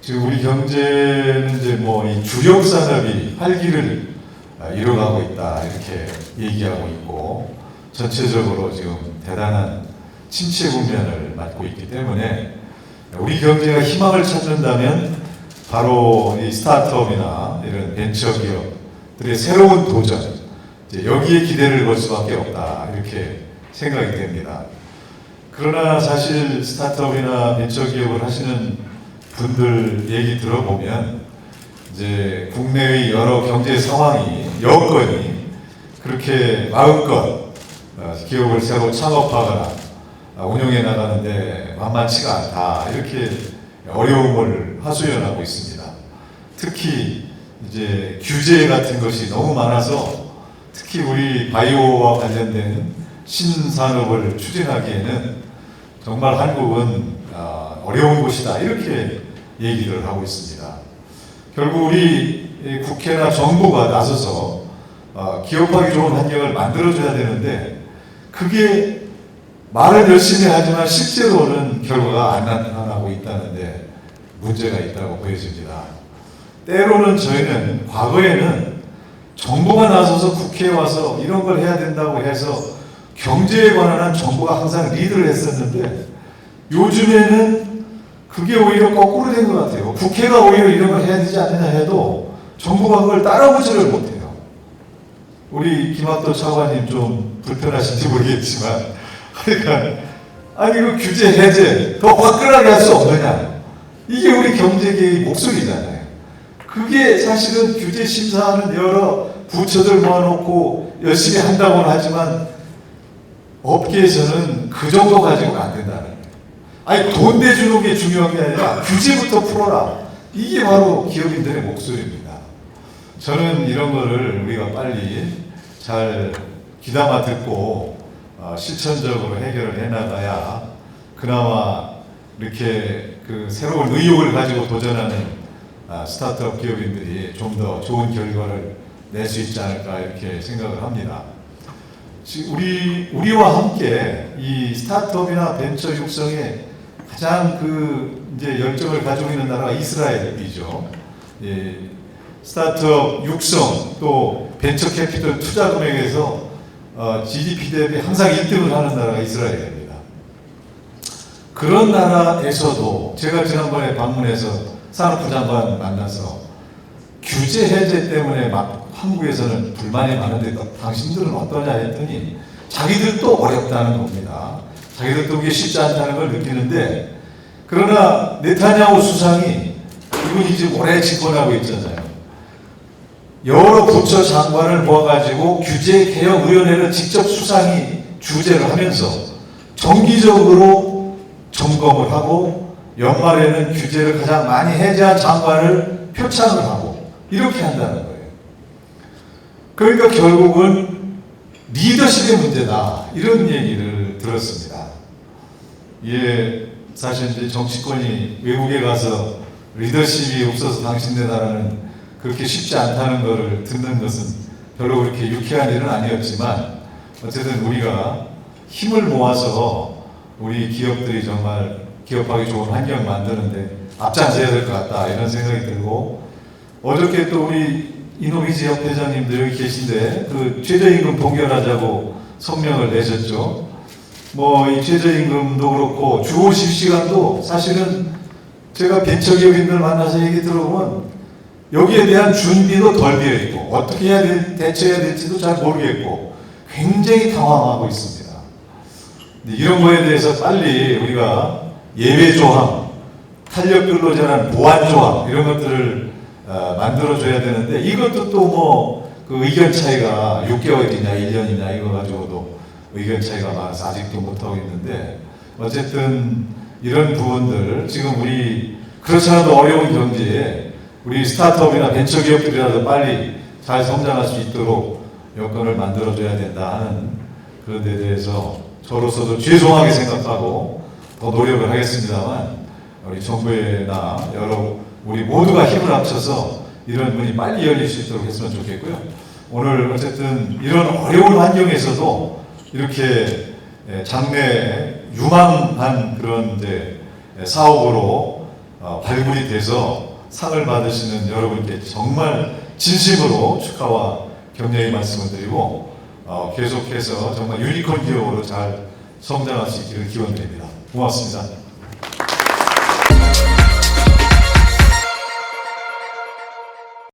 지금 우리 경제는 이제 뭐 이 주력 산업이 활기를 아, 이뤄가고 있다 이렇게 얘기하고 있고 전체적으로 지금 대단한 침체 국면을 맞고 있기 때문에 우리 경제가 희망을 찾는다면 바로 이 스타트업이나 이런 벤처 기업들의 새로운 도전 여기에 기대를 걸 수밖에 없다 이렇게 생각이 됩니다. 그러나 사실 스타트업이나 벤처 기업을 하시는 분들 얘기 들어보면 이제 국내의 여러 경제 상황이 여건이 그렇게 마음껏 어, 기업을 새로 창업하거나 아, 운영해 나가는데 만만치가 않다 이렇게 어려움을 하소연하고 있습니다. 특히 이제 규제 같은 것이 너무 많아서 특히 우리 바이오와 관련된 신산업을 추진하기에는 정말 한국은 아, 어려운 곳이다 이렇게 얘기를 하고 있습니다. 결국 우리 이 국회나 정부가 나서서 아, 기업하기 좋은 환경을 만들어줘야 되는데 그게 말은 열심히 하지만 실제로는 결과가 안 나타나고 있다는데 문제가 있다고 보여집니다. 때로는 저희는 과거에는 정부가 나서서 국회에 와서 이런 걸 해야 된다고 해서 경제에 관한 한 정부가 항상 리드를 했었는데 요즘에는 그게 오히려 거꾸로 된 것 같아요. 국회가 오히려 이런 걸 해야 되지 않느냐 해도 정부가 그걸 따라오지를 못해요. 우리 김학도 차관님 좀 불편하신지 모르겠지만 그러니까 아니 그 규제 해제 더 화끈하게 할 수 없느냐 이게 우리 경제계의 목소리잖아요. 그게 사실은 규제 심사하는 여러 부처들 모아놓고 열심히 한다고는 하지만 업계에서는 그 정도 가지고는 안 된다는 거예요. 아니 돈 내주는 게 중요한 게 아니라 규제부터 풀어라. 이게 바로 기업인들의 목소리입니다. 저는 이런 거를 우리가 빨리 잘 귀담아 듣고 어, 실천적으로 해결을 해나가야 그나마 이렇게 그 새로운 의욕을 가지고 도전하는 아, 스타트업 기업인들이 좀 더 좋은 결과를 낼 수 있지 않을까 이렇게 생각을 합니다. 지금 우리 우리와 함께 이 스타트업이나 벤처 육성에 가장 그 이제 열정을 가지고 있는 나라가 이스라엘이죠. 예, 스타트업 육성 또 벤처 캐피털 투자 금액에서 어, GDP 대비 항상 1등을 하는 나라가 이스라엘입니다. 그런 나라에서도 제가 지난번에 방문해서 산업부 장관 만나서 규제 해제 때문에 막 한국에서는 불만이 많은데 또 당신들은 어떠냐 했더니 자기들도 어렵다는 겁니다. 자기들도 그게 쉽지 않다는 걸 느끼는데 그러나 네타냐후 수상이 이분이 지금 오래 집권하고 있잖아요. 여러 부처 장관을 모아가지고 규제개혁위원회를 직접 수상이 주재를 하면서 정기적으로 점검을 하고 연말에는 규제를 가장 많이 해제한 장관을 표창을 하고 이렇게 한다는 거예요. 그러니까 결국은 리더십의 문제다 이런 얘기를 들었습니다. 예, 사실 이제 정치권이 외국에 가서 리더십이 없어서 당신네 나라는 그렇게 쉽지 않다는 것을 듣는 것은 별로 그렇게 유쾌한 일은 아니었지만 어쨌든 우리가 힘을 모아서 우리 기업들이 정말 기업하기 좋은 환경 만드는데 앞장서야 될 것 같다 이런 생각이 들고 어저께 또 우리 이노비지 협회장님들 여기 계신데 그 최저임금 동결하자고 성명을 내셨죠. 뭐 이 최저임금도 그렇고 주 50시간도 사실은 제가 벤처기업인들 만나서 얘기 들어보면 여기에 대한 준비도 덜 되어 있고 어떻게 해야 될, 대처해야 될지도 잘 모르겠고 굉장히 당황하고 있습니다. 이런 거에 대해서 빨리 우리가 예외 조항, 탄력 근로자란 보완 조항 이런 것들을 어, 만들어줘야 되는데 이것도 또 뭐 그 의견 차이가 6개월이냐 1년이냐 이거 가지고도 의견 차이가 많아서 아직도 못하고 있는데 어쨌든 이런 부분들 지금 우리 그렇지 않아도 어려운 경제에 우리 스타트업이나 벤처기업들이라도 빨리 잘 성장할 수 있도록 여건을 만들어줘야 된다 하는 그런 데 대해서 저로서도 죄송하게 생각하고 더 노력을 하겠습니다만 우리 정부나 여러 우리 모두가 힘을 합쳐서 이런 문이 빨리 열릴 수 있도록 했으면 좋겠고요. 오늘 어쨌든 이런 어려운 환경에서도 이렇게 예, 장래 유망한 그런 이제 사업으로 어, 발굴이 돼서 상을 받으시는 여러분께 정말 진심으로 축하와 격려의 말씀을 드리고 어, 계속해서 정말 유니콘 기업으로 잘 성장할 수 있기를 기원드립니다. 고맙습니다.